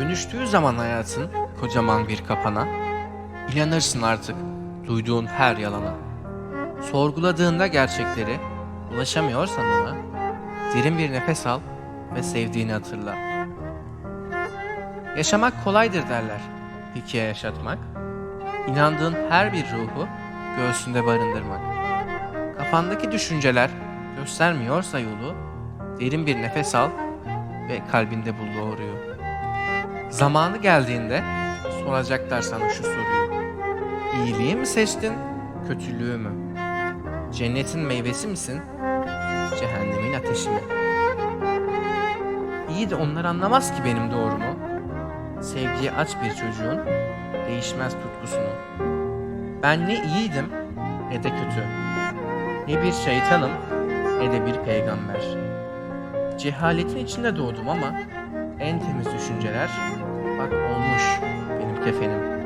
Dönüştüğü zaman hayatın kocaman bir kapana, inanırsın artık duyduğun her yalana. Sorguladığında gerçekleri, ulaşamıyorsan ona, derin bir nefes al ve sevdiğini hatırla. Yaşamak kolaydır derler, hikaye yaşatmak. İnandığın her bir ruhu göğsünde barındırmak. Kafandaki düşünceler göstermiyorsa yolu, derin bir nefes al ve kalbinde bul doğruyu. Zamanı geldiğinde soracaklar sana şu soruyu. İyiliği mi seçtin, kötülüğü mü? Cennetin meyvesi misin, cehennemin ateşi mi? İyi de onlar anlamaz ki benim doğrumu. Sevgiye aç bir çocuğun değişmez tutkusunu. Ben ne iyiydim ne de kötü. Ne bir şeytanım ne de bir peygamber. Cehaletin içinde doğdum ama en temiz düşünceler bak olmuş benim kefenim.